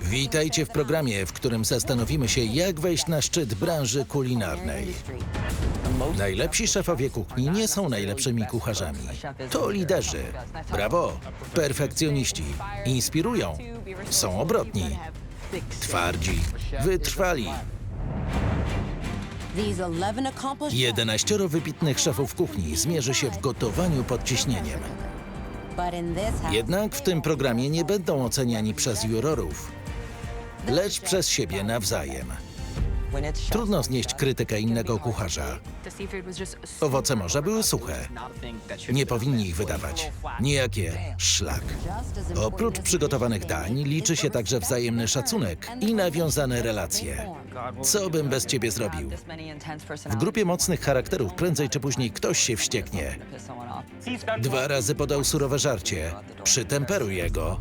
Witajcie w programie, w którym zastanowimy się, jak wejść na szczyt branży kulinarnej. Najlepsi szefowie kuchni nie są najlepszymi kucharzami. To liderzy. Brawo! Perfekcjoniści. Inspirują. Są obrotni. Twardzi. Wytrwali. 11 wybitnych szefów kuchni zmierzy się w gotowaniu pod ciśnieniem. Jednak w tym programie nie będą oceniani przez jurorów, lecz przez siebie nawzajem. Trudno znieść krytykę innego kucharza. Owoce morza były suche. Nie powinni ich wydawać. Niejakie szlak. Oprócz przygotowanych dań liczy się także wzajemny szacunek i nawiązane relacje. Co bym bez ciebie zrobił? W grupie mocnych charakterów prędzej czy później ktoś się wścieknie. Dwa razy podał surowe żarcie. Przytemperuj jego,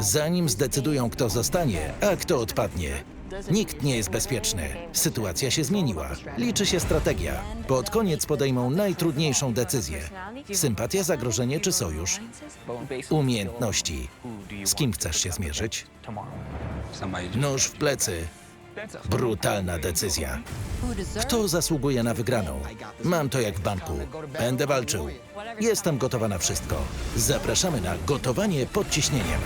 zanim zdecydują, kto zostanie, a kto odpadnie. Nikt nie jest bezpieczny. Sytuacja się zmieniła. Liczy się strategia. Pod koniec podejmą najtrudniejszą decyzję. Sympatia, zagrożenie czy sojusz? Umiejętności. Z kim chcesz się zmierzyć? Nóż w plecy. Brutalna decyzja. Kto zasługuje na wygraną? Mam to jak w banku. Będę walczył. Jestem gotowa na wszystko. Zapraszamy na gotowanie pod ciśnieniem.